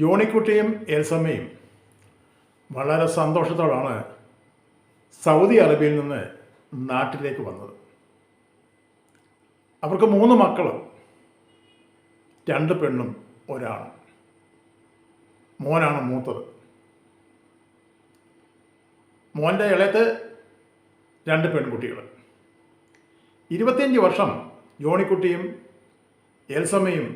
ജോണിക്കുട്ടിയും എൽസമ്മയും വളരെ സന്തോഷത്തോടാണ് സൗദി അറേബ്യയിൽ നിന്ന് നാട്ടിലേക്ക് വന്നത്. അവർക്ക് മൂന്ന് മക്കളും രണ്ട് പെണ്ണും ഒരാണും. മോനാണ് മൂത്തത്. മോന്റെ ഇളയത്ത് രണ്ട് പെൺകുട്ടികൾ ഇരുപത്തിയഞ്ച് വർഷം ജോണിക്കുട്ടിയും എൽസമ്മയും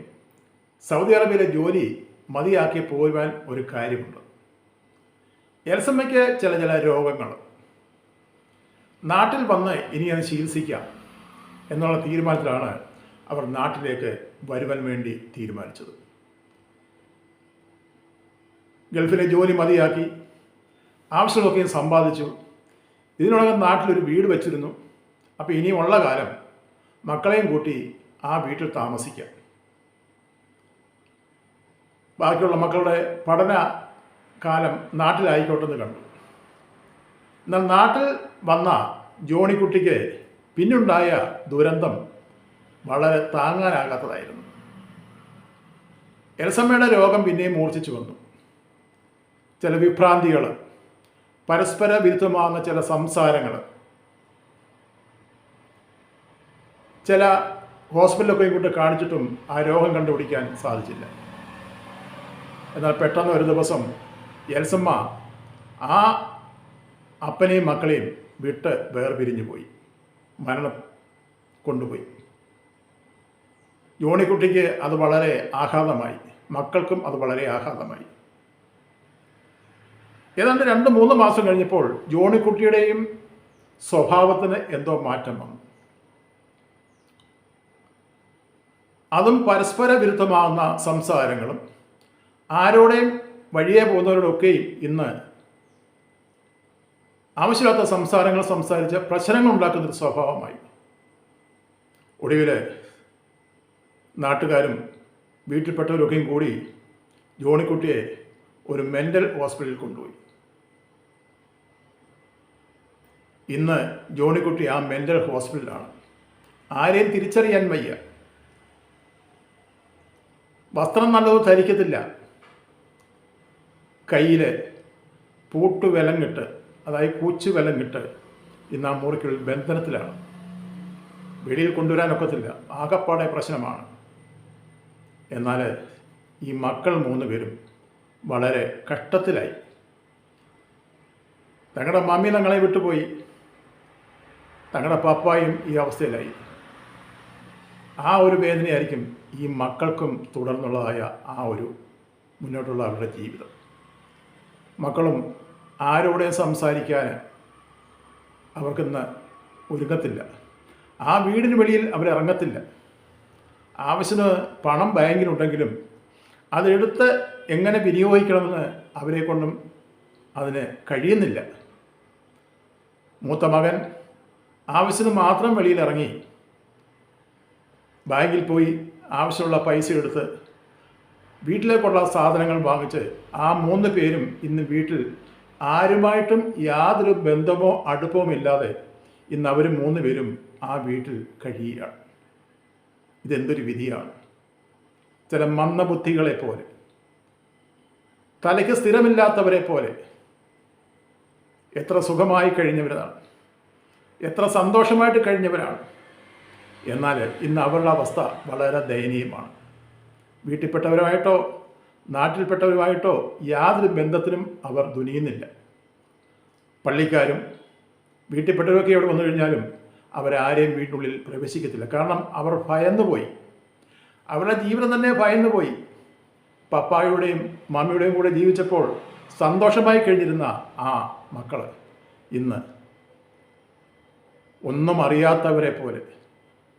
സൗദി അറേബ്യയിലെ ജോലി മതിയാക്കി പോരുവാൻ ഒരു കാര്യമുണ്ട്. എൽസമ്മയ്ക്ക് ചില ചില രോഗങ്ങൾ. നാട്ടിൽ വന്ന് ഇനി അത് ചികിത്സിക്കാം എന്നുള്ള തീരുമാനത്തിലാണ് അവർ നാട്ടിലേക്ക് വരുവാൻ വേണ്ടി തീരുമാനിച്ചത്. ഗൾഫിലെ ജോലി മതിയാക്കി ആവശ്യമൊക്കെയും സമ്പാദിച്ചു. ഇതിനോടകം നാട്ടിലൊരു വീട് വച്ചിരുന്നു. അപ്പോൾ ഇനിയുമുള്ള കാലം മക്കളെയും കൂട്ടി ആ വീട്ടിൽ താമസിക്കാം. ബാക്കിയുള്ള മക്കളുടെ പഠന കാലം നാട്ടിലായിക്കോട്ടെന്ന് കണ്ടു. എന്നാൽ നാട്ടിൽ വന്ന ജോണിക്കുട്ടിക്ക് പിന്നുണ്ടായ ദുരന്തം വളരെ താങ്ങാനാകാത്തതായിരുന്നു. എൽസമ്മയുടെ രോഗം പിന്നെയും മൂർച്ഛിച്ചു വന്നു. ചില വിഭ്രാന്തികൾ പരസ്പര വിരുദ്ധമാകുന്ന ചില സംസാരങ്ങൾ ചില ഹോസ്പിറ്റലൊക്കെ കൊണ്ട് കാണിച്ചിട്ടും ആ രോഗം കണ്ടുപിടിക്കാൻ സാധിച്ചില്ല. എന്നാൽ പെട്ടെന്ന് ഒരു ദിവസം എൽസമ്മ ആ അപ്പനെയും മക്കളെയും വിട്ട് വേർപിരിഞ്ഞു പോയി. മരണം കൊണ്ടുപോയി. യോണിക്കുട്ടിക്ക് അത് വളരെ ആഘാതമായി മക്കൾക്കും അത് വളരെ ആഘാതമായി ഏതാണ്ട് രണ്ട് മൂന്ന് മാസം കഴിഞ്ഞപ്പോൾ ജോണിക്കുട്ടിയുടെയും സ്വഭാവത്തിന് എന്തോ മാറ്റം വന്നു. അതും പരസ്പര വിരുദ്ധമാകുന്ന സംസാരങ്ങളും ആരോടെയും വഴിയെ പോകുന്നവരോടൊക്കെയും ഇന്ന് ആവശ്യമില്ലാത്ത സംസാരങ്ങൾ സംസാരിച്ച് പ്രശ്നങ്ങൾ ഉണ്ടാക്കുന്നൊരു സ്വഭാവമായി. ഒടുവിൽ നാട്ടുകാരും വീട്ടിൽപ്പെട്ടവരൊക്കെയും കൂടി ജോണിക്കുട്ടിയെ ഒരു മെന്റൽ ഹോസ്പിറ്റലിൽ കൊണ്ടുപോയി. ഇന്ന് ജോണിക്കുട്ടി ആ മെന്റൽ ഹോസ്പിറ്റലാണ് ആരെയും തിരിച്ചറിയാൻ വയ്യ. വസ്ത്രം നല്ലത് ധരിക്കത്തില്ല. കയ്യിൽ പൂട്ട് വിലങ്ങിട്ട് അതായത് കൂച്ചു വിലങ്ങിട്ട് ഇന്ന് ആ മുറിക്കുള്ളിൽ ബന്ധനത്തിലാണ്. വെളിയിൽ കൊണ്ടുവരാനൊക്കത്തില്ല. ആകപ്പാടെ പ്രശ്നമാണ്. എന്നാൽ ഈ മക്കൾ മൂന്ന് പേരും വളരെ കഷ്ടത്തിലായി. തങ്ങളുടെ മമ്മി തങ്ങളെ വിട്ടുപോയി. തങ്ങളുടെ പപ്പായും ഈ അവസ്ഥയിലായി. ആ ഒരു വേദനയായിരിക്കും ഈ മക്കൾക്കും തുടർന്നുള്ളതായ ആ ഒരു മുന്നോട്ടുള്ള അവരുടെ ജീവിതം. മക്കളും ആരോടെ സംസാരിക്കാൻ അവർക്കിന്ന് ഒരുങ്ങത്തില്ല. ആ വീടിന് വെളിയിൽ അവരിറങ്ങത്തില്ല ആവശ്യത്തിന് പണം ബാങ്കിലുണ്ടെങ്കിലും അതെടുത്ത് എങ്ങനെ വിനിയോഗിക്കണമെന്ന് അവരെ കൊണ്ടും അതിന് കഴിയുന്നില്ല. മൂത്ത മകൻ ആവശ്യത്തിന് മാത്രം വെളിയിലിറങ്ങി ബാങ്കിൽ പോയി ആവശ്യമുള്ള പൈസ എടുത്ത് വീട്ടിലേക്കുള്ള സാധനങ്ങൾ വാങ്ങിച്ച് ആ മൂന്ന് പേരും ഇന്ന് വീട്ടിൽ ആരുമായിട്ടും യാതൊരു ബന്ധമോ അടുപ്പമോ ഇല്ലാതെ ഇന്ന് അവർ മൂന്ന് പേരും ആ വീട്ടിൽ കഴിയുകയാണ്. ഇതെന്തൊരു വിധിയാണ്? ചില മന്ദബുദ്ധികളെ പോലെ തലയ്ക്ക് സ്ഥിരമില്ലാത്തവരെ പോലെ എത്ര സുഖമായി കഴിഞ്ഞവരാണ് എത്ര സന്തോഷമായിട്ട് കഴിഞ്ഞവരാണ്. എന്നാൽ ഇന്ന് അവരുടെ അവസ്ഥ വളരെ ദയനീയമാണ്. വീട്ടിൽപ്പെട്ടവരുമായിട്ടോ നാട്ടിൽപ്പെട്ടവരുമായിട്ടോ യാതൊരു ബന്ധത്തിനും അവർ തുനിയുന്നില്ല പള്ളിക്കാരും വീട്ടിൽപ്പെട്ടവരൊക്കെ ഇവിടെ വന്നു കഴിഞ്ഞാലും അവരാരെയും വീട്ടിനുള്ളിൽ പ്രവേശിക്കത്തില്ല. കാരണം അവർ ഭയന്നുപോയി. അവരുടെ ജീവനം തന്നെ ഭയന്നുപോയി. പപ്പായുടെയും മമ്മിയുടെയും കൂടെ ജീവിച്ചപ്പോൾ സന്തോഷമായി കഴിഞ്ഞിരുന്ന ആ മക്കൾ ഇന്ന് ഒന്നും അറിയാത്തവരെ പോലെ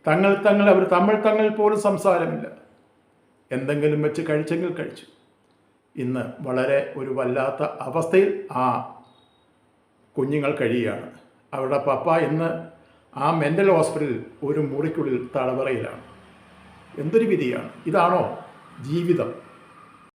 തങ്ങൾ തങ്ങൾ അവർ തമ്മിൽ തങ്ങൾ പോലും സംസാരമില്ല. എന്തെങ്കിലും വെച്ച് കഴിച്ചെങ്കിൽ കഴിച്ചു. ഇന്ന് വളരെ ഒരു വല്ലാത്ത അവസ്ഥയിൽ ആ കുഞ്ഞുങ്ങൾ കഴിയുകയാണ്. അവരുടെ പപ്പ ഇന്ന് ആ മെന്റൽ ഹോസ്പിറ്റലിൽ ഒരു മുറിക്കുള്ളിൽ തളവറയിലാണ്. എന്തൊരു വിധിയാണ്? ഇതാണോ ജീവിതം?